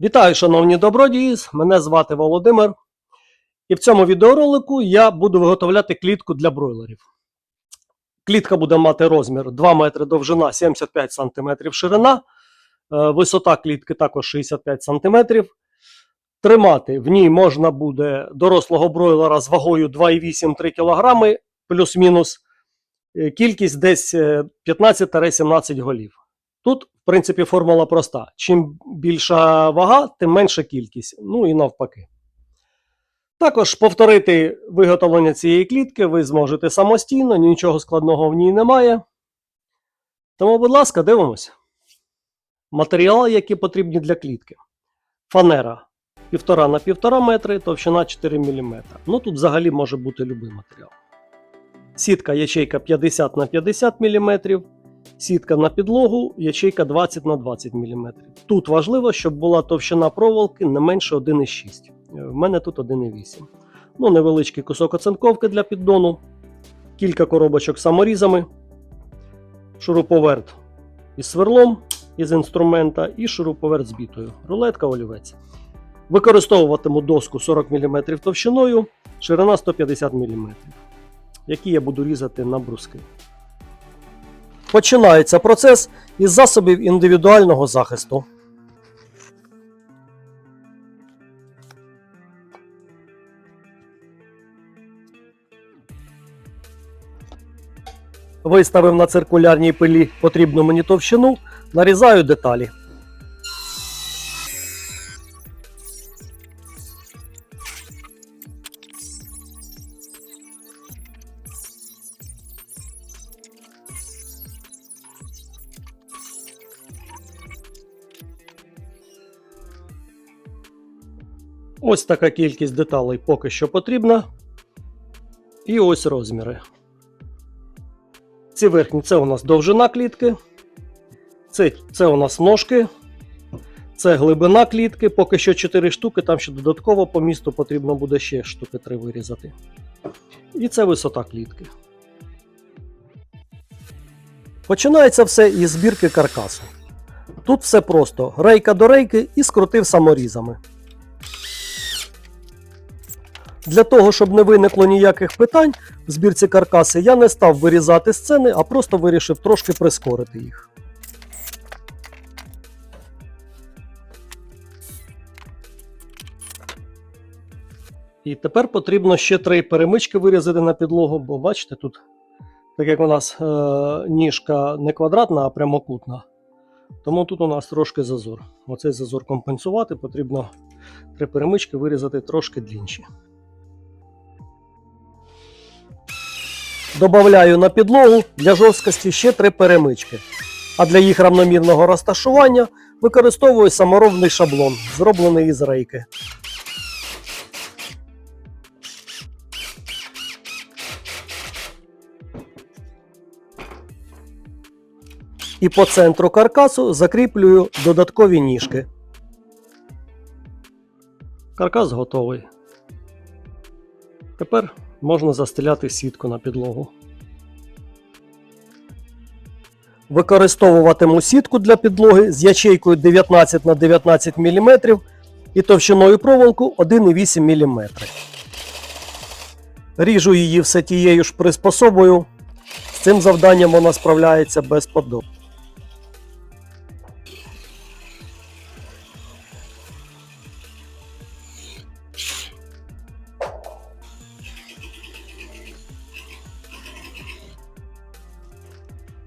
Вітаю, шановні добродії! Мене звати Володимир. І в цьому відеоролику я буду виготовляти клітку для бройлерів. Клітка буде мати розмір 2 метри довжина, 75 см ширина. Е, Висота клітки також 65 см. Тримати в ній можна буде дорослого бройлера з вагою 2,8-3 кг, плюс-мінус. Е, Кількість десь е, 15-17 голів. Тут, принципі, формула проста. Чим більша вага, тим менша кількість. Ну і навпаки. Також повторити виготовлення цієї клітки ви зможете самостійно, нічого складного в ній немає. Тому, будь ласка, дивимось. Матеріали, які потрібні для клітки. Фанера 1,5 на 1,5 метри, товщина 4 мм. Ну тут взагалі може бути будь-який матеріал. Сітка ячейка 50 на 50 мм. Сітка на підлогу, ячейка 20 на 20 мм. Тут важливо, щоб була товщина проволоки не менше 1,6. Е, В мене тут 1,8. Ну, невеличкий кусок оцинковки для піддону, кілька коробочок саморізами, шуруповерт із сверлом із інструмента і шуруповерт з бітою. Рулетка олівець. Використовуватиму доску 40 мм товщиною, ширина 150 мм, які я буду різати на бруски. Починається процес із засобів індивідуального захисту. Виставив на циркулярній пилі потрібну мені товщину, нарізаю деталі. Ось така кількість деталей поки що потрібна. І ось розміри. Ці верхні це у нас довжина клітки. Це, це у нас ножки. Це глибина клітки. Поки що 4 штуки, там ще додатково по місту потрібно буде ще штуки 3 вирізати. І це висота клітки. Починається все із збірки каркасу. Тут все просто: рейка до рейки і скрутив саморізами. Для того, щоб не виникло ніяких питань в збірці каркаси, я не став вирізати сцени, а просто вирішив трошки прискорити їх. І тепер потрібно ще три перемички вирізати на підлогу, бо бачите, тут, так як у нас е, ніжка не квадратна, а прямокутна. Тому тут у нас трошки зазор. Оцей зазор компенсувати потрібно три перемички вирізати трошки длінші. Добавляю на підлогу для жорсткості ще три перемички. А для їх равномірного розташування використовую саморобний шаблон, зроблений із рейки. І по центру каркасу закріплюю додаткові ніжки. Каркас готовий. Тепер можна застеляти сітку на підлогу. Використовуватиму сітку для підлоги з ячейкою 19 на 19 мм і товщиною проволоку 1,8 мм. Ріжу її все тією ж приспособою. З цим завданням вона справляється без подоб.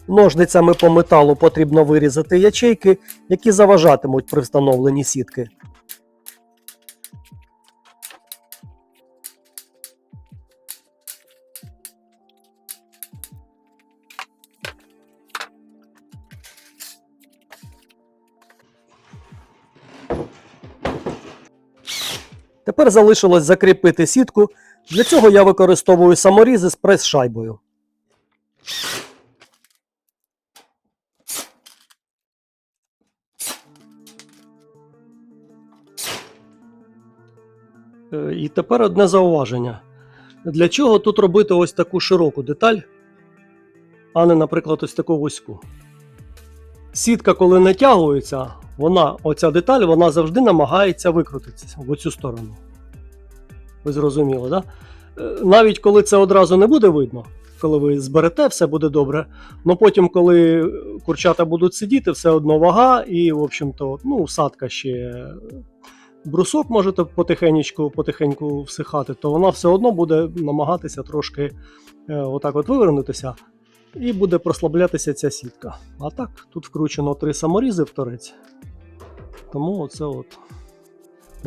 Ножницями по металу потрібно вирізати ячейки, які заважатимуть при встановленні сітки. Тепер залишилось закріпити сітку. Для цього я використовую саморізи з прес-шайбою. І тепер одне зауваження. Для чого тут робити ось таку широку деталь, а не, наприклад, ось таку вузьку? Сітка, коли натягується, вона, оця деталь, вона завжди намагається викрутитися в оцю сторону. Ви зрозуміли? Да? Е, Навіть коли це одразу не буде видно, коли ви зберете, все буде добре. але потім, коли курчата будуть сидіти, все одно вага, і, в общем-то, ну, садка ще брусок можете потихеньку, потихеньку всихати, то вона все одно буде намагатися трошки е, отак от вивернутися, і буде прослаблятися ця сітка. А так, тут вкручено три саморізи в торець. Тому оце от.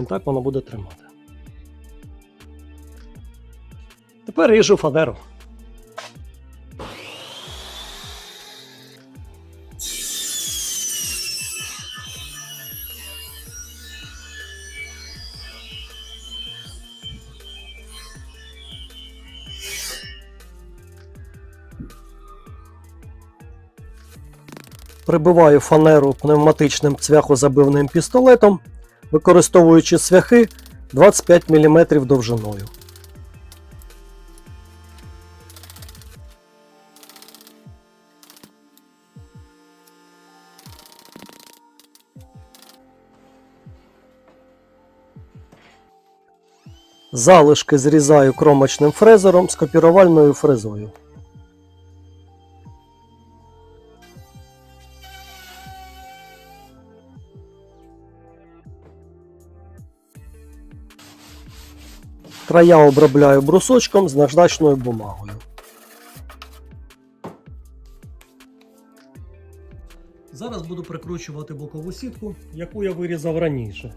Так воно буде тримати. Тепер ріжу фанеру. Прибиваю фанеру пневматичним цвяхозабивним пістолетом, використовуючи цвяхи 25 мм довжиною. Залишки зрізаю кромочним фрезером з копірувальною фрезою. Края обробляю брусочком з наждачною бумагою. Зараз буду прикручувати бокову сітку, яку я вирізав раніше.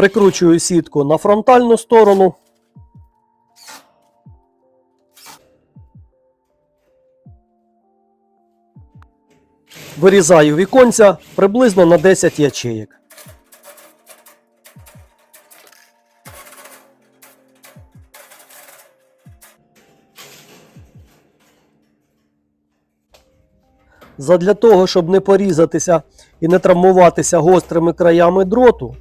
Прикручую сітку на фронтальну сторону. Вирізаю віконця приблизно на 10 ячеєк. Задля того, щоб не порізатися і не травмуватися гострими краями дроту,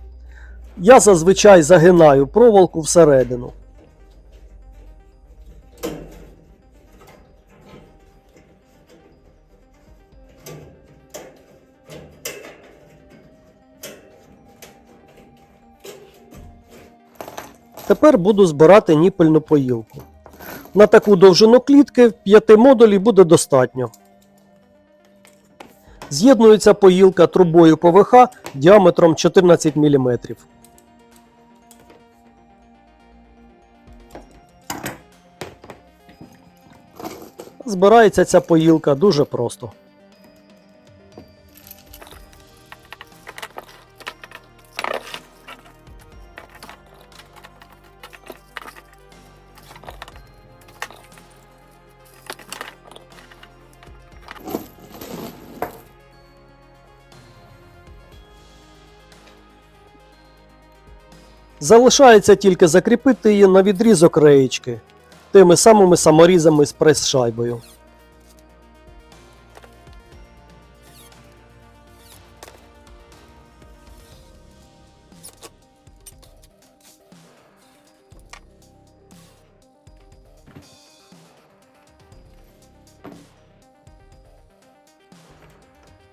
я зазвичай загинаю проволоку всередину. Тепер буду збирати ніпельну поїлку. На таку довжину клітки 5 модулів буде достатньо. З'єднується поїлка трубою ПВХ діаметром 14 мм. Збирається ця поїлка дуже просто. Залишається тільки закріпити її на відрізок реєчки тими самими саморізами з прес-шайбою.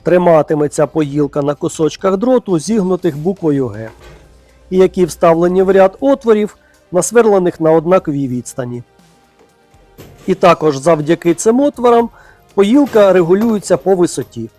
Триматиметься поїлка на кусочках дроту, зігнутих буквою Г, і які вставлені в ряд отворів, насверлених на однаковій відстані. І також завдяки цим отворам поїлка регулюється по висоті.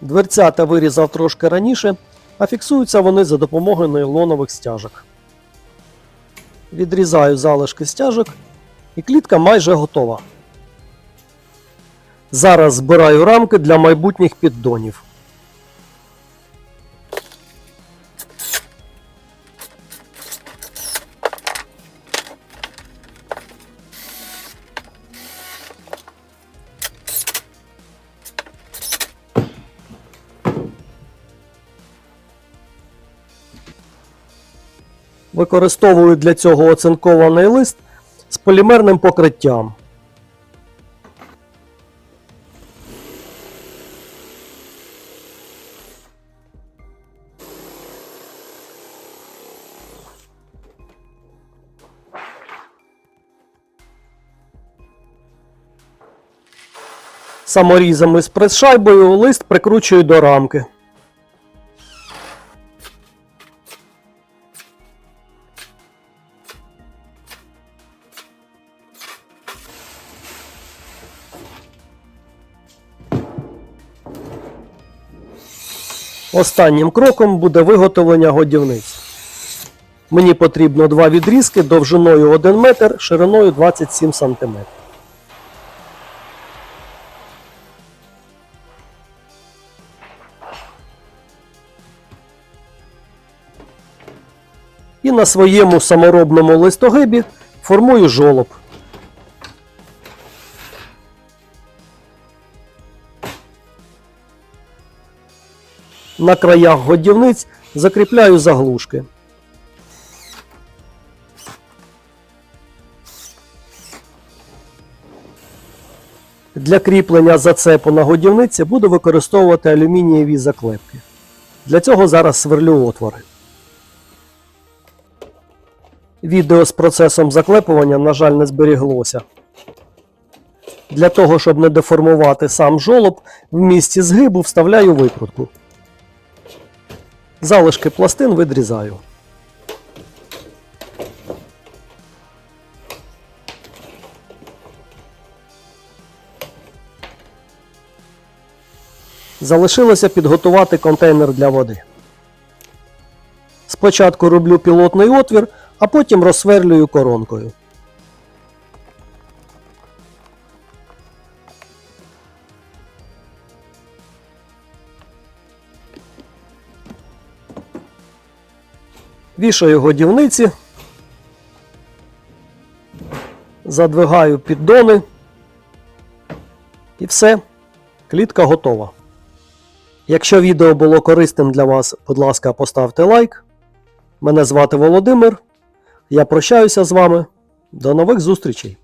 Дверцята вирізав трошки раніше, а фіксуються вони за допомогою нейлонових стяжок. Відрізаю залишки стяжок і клітка майже готова. Зараз збираю рамки для майбутніх піддонів. Використовую для цього оцинкований лист з полімерним покриттям. Саморізами з прес-шайбою лист прикручую до рамки. Останнім кроком буде виготовлення годівниць. Мені потрібно два відрізки довжиною 1 метр, шириною 27 см. І на своєму саморобному листогибі формую жолоб. На краях годівниць закріпляю заглушки. Для кріплення зацепу на годівниці буду використовувати алюмінієві заклепки. Для цього зараз сверлю отвори. Відео з процесом заклепування, на жаль, не зберіглося. Для того, щоб не деформувати сам жолоб, в місці згибу вставляю викрутку. Залишки пластин відрізаю. Залишилося підготувати контейнер для води. Спочатку роблю пілотний отвір, а потім розсверлюю коронкою. Вішаю годівниці, задвигаю піддони. І все, клітка готова. Якщо відео було корисним для вас, будь ласка, поставте лайк. Мене звати Володимир. Я прощаюся з вами. До нових зустрічей!